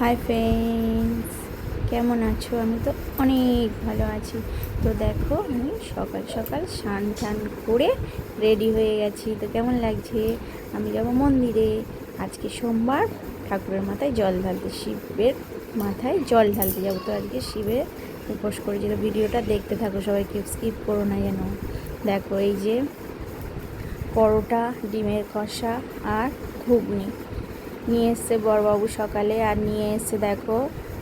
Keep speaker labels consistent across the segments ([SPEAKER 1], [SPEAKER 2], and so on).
[SPEAKER 1] Hi friends কেমন আছো? আমি তো অনেক ভালো আছি। তো দেখো, আমি সকাল সকাল স্নান টান করে রেডি হয়ে গেছি। তো কেমন লাগছে? আমি যাব মন্দিরে। আজকে সোমবার, ঠাকুরের মাথায় জল ঢালতে, শিবের মাথায় জল ঢালতে যাব। তো আজকে শিবের উপোস করে যেটা ভিডিওটা দেখতে থাকো। সবাই কেউ স্কিপ করো না যেন। দেখো, এই যে পরোটা, ডিমের কষা আর ঘুগনি। নিয়ে এসছে বড়বাবু সকালে, আর নিয়ে এসছে দেখো,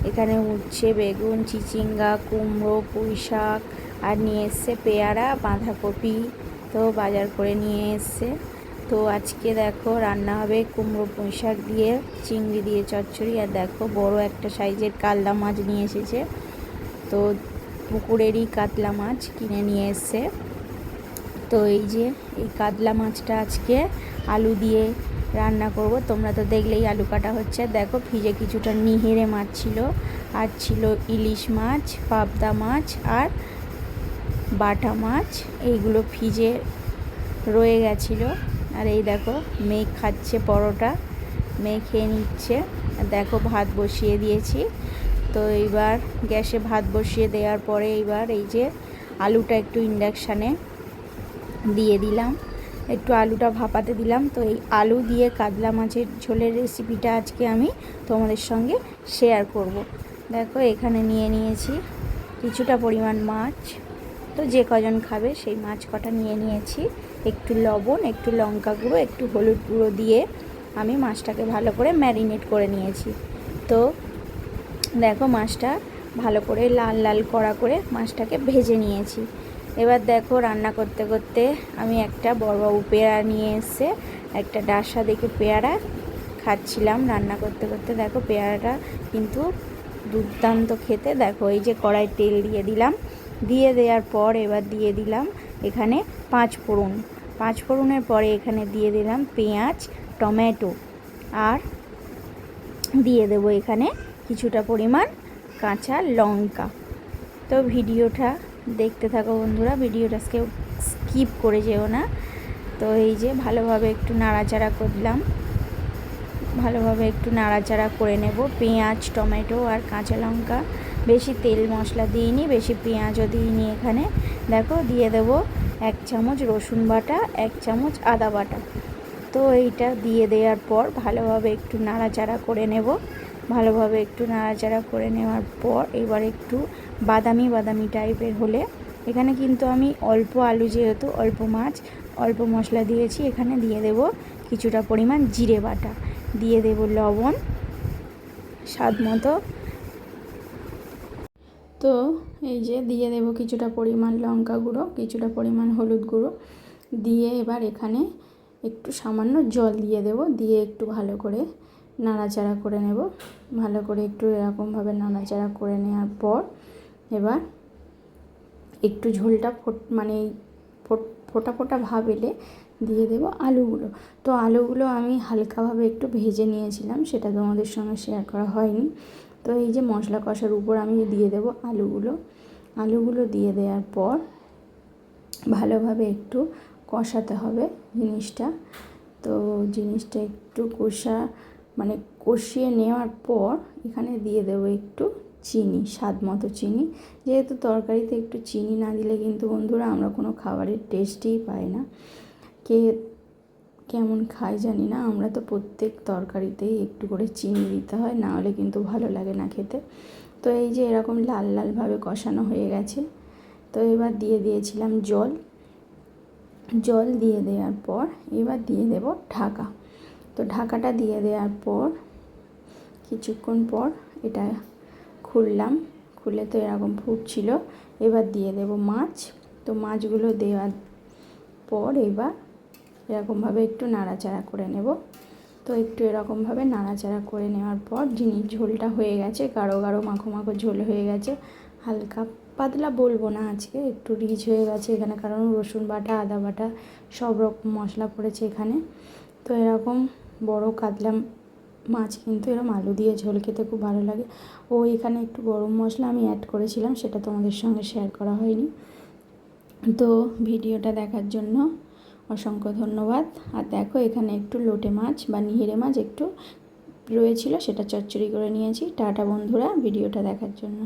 [SPEAKER 1] এখানে উচ্ছে, বেগুন, চিচিঙ্গা, কুমড়ো পুঁই শাক আর নিয়ে এসছে পেয়ারা, বাঁধাকপি, তো বাজার করে নিয়ে এসছে। তো আজকে দেখো রান্না হবে কুমড়ো পুঁই শাক দিয়ে, চিংড়ি দিয়ে চচ্চড়ি, আর দেখো বড় একটা সাইজের কালদা মাছ নিয়ে এসেছে। তো পুকুরেরই কাতলা মাছ কিনে নিয়ে এসছে। তো এই যে, এই কাতলা মাছটা আজকে আলু দিয়ে রান্না করব। তোমরা তো দেখলেই আলু কাটা হচ্ছে। দেখো, ফ্রিজে কিছুটা নিহেরে মাছ ছিল। আর ছিল ইলিশ মাছ, পাবদা মাছ আর বাটা মাছ। এইগুলো ফ্রিজে রয়ে গেছিল। আর এই দেখো মেঘ খাচ্ছে পরোটা। মেয়ে খেয়ে নিচ্ছে। দেখো, ভাত বসিয়ে দিয়েছি। তো এইবার গ্যাসে ভাত বসিয়ে দেওয়ার পরে এইবার এই যে আলুটা একটু ইন্ডাকশানে দিয়ে দিলাম। একটু আলুটা ভাপাতে দিলাম। তো এই আলু দিয়ে কাতলা মাছের ঝোলের রেসিপিটা আজকে আমি তোমাদের সঙ্গে শেয়ার করব। দেখো, এখানে নিয়ে নিয়েছি কিছুটা পরিমাণ মাছ। তো যে কজন খাবে সেই মাছ কটা নিয়ে নিয়েছি। একটু লবণ, একটু লঙ্কা গুঁড়ো, একটু হলুদ গুঁড়ো দিয়ে আমি মাছটাকে ভালো করে ম্যারিনেট করে নিয়েছি। তো দেখো, মাছটা ভালো করে লাল লাল কড়া করে মাছটাকে ভেজে নিয়েছি। এবার দেখো রান্না করতে করতে আমি একটা বড় বড়বাবু পেয়ারা নিয়ে এসে একটা ডাসা দেখে পেয়ারা খাচ্ছিলাম রান্না করতে করতে। দেখো পেয়ারাটা কিন্তু দুর্দান্ত খেতে। দেখো এই যে কড়াই তেল দিয়ে দিলাম। দিয়ে দেওয়ার পর এবার দিয়ে দিলাম এখানে পাঁচ ফোড়ন। পাঁচ ফোড়নের পরে এখানে দিয়ে দিলাম পেঁয়াজ, টমেটো আর দিয়ে দেব এখানে কিছুটা পরিমাণ কাঁচা লঙ্কা। তো ভিডিওটা দেখতে থাকো বন্ধুরা, ভিডিওটা কেউ স্কিপ করে যেও না। তো এই যে ভালোভাবে একটু নাড়াচাড়া করলাম। ভালোভাবে একটু নাড়াচাড়া করে নেব। পেঁয়াজ, টমেটো আর কাঁচা লঙ্কা। বেশি তেল মশলা দিইনি, বেশি পেঁয়াজও দিইনি এখানে। দেখো, দিয়ে দেব এক চামচ রসুন বাটা, এক চামচ আদা বাটা। তো এইটা দিয়ে দেওয়ার পর ভালোভাবে একটু নাড়াচাড়া করে নেব। ভালোভাবে একটু নাড়াচাড়া করে নেওয়ার পর এবার একটু বাদামি বাদামি টাইপের হলে। এখানে কিন্তু আমি অল্প আলু যেহেতু, অল্প মাছ, অল্প মশলা দিয়েছি, এখানে দিয়ে দেব কিছুটা পরিমাণ জিরে বাটা। দিয়ে দেব লবণ, স্বাদ মতো। তো এই যে দিয়ে দেব কিছুটা পরিমাণ লঙ্কা গুঁড়ো, কিছুটা পরিমাণ হলুদ গুঁড়ো। দিয়ে এবার এখানে একটু সামান্য জল দিয়ে দেব, দিয়ে একটু ভালো করে নাড়াচাড়া করে নেব। ভালো করে একটু এরকমভাবে নাড়াচাড়া করে নেওয়ার পর এবার একটু ঝোলটা ফোট মানে ফোটা ফোটা ভাব এলে দিয়ে দেব আলুগুলো। তো আলুগুলো আমি হালকাভাবে একটু ভেজে নিয়েছিলাম, সেটা তোমাদের সঙ্গে শেয়ার করা হয়নি। তো এই যে মশলা কষার উপর আমি দিয়ে দেব আলুগুলো। আলুগুলো দিয়ে দেওয়ার পর ভালোভাবে একটু কষাতে হবে জিনিসটা। তো জিনিসটা একটু কষা মানে কষিয়ে নেওয়ার পর এখানে দিয়ে দেবো একটু চিনি, স্বাদ মতো চিনি। যেহেতু তরকারিতে একটু চিনি না দিলে কিন্তু বন্ধুরা আমরা কোনো খাবারের টেস্টই পাই না। কে কেমন খাই জানি না, আমরা তো প্রত্যেক তরকারিতেই একটু করে চিনি দিতে হয়, না হলে কিন্তু ভালো লাগে না খেতে। তো এই যে এরকম লাল লালভাবে কষানো হয়ে গেছে, তো এবার দিয়ে দিয়েছিলাম জল। জল দিয়ে দেওয়ার পর এবার দিয়ে দেব ঢাকা। তো ঢাকাটা দিয়ে দেওয়ার পর, কিছুক্ষণ পর এটা খুললাম, খুলে তো এরকম ফুটছিল। এবার দিয়ে দেব মাছ। তো মাছগুলো দেওয়ার পর এবার এরকমভাবে একটু নাড়াচাড়া করে নেব। তো একটু এরকমভাবে নাড়াচাড়া করে নেওয়ার পর জিনিস ঝোলটা হয়ে গেছে, গাঢ় গাঢ় মাখো মাখো ঝোল হয়ে গেছে, হালকা পাতলা বলব না আজকে, একটু রিচ হয়ে গেছে এখানে, কারণ রসুন বাটা, আদা বাটা সব রকম মশলা পড়েছে এখানে। তো এরকম বড় কাতলা মাছ, কিন্তু এরম আলু দিয়ে ঝোল খেতে খুব ভালো লাগে। ও এখানে একটু গরম মশলা আমি অ্যাড করেছিলাম, সেটা তোমাদের সঙ্গে শেয়ার করা হয়নি। তো ভিডিওটা দেখার জন্য অসংখ্য ধন্যবাদ। আর দেখো, এখানে একটু লোটে মাছ বা নিহেরে মাছ একটু রয়েছিল, সেটা চচ্চড়ি করে নিয়েছি। টাটা বন্ধুরা, ভিডিওটা দেখার জন্য।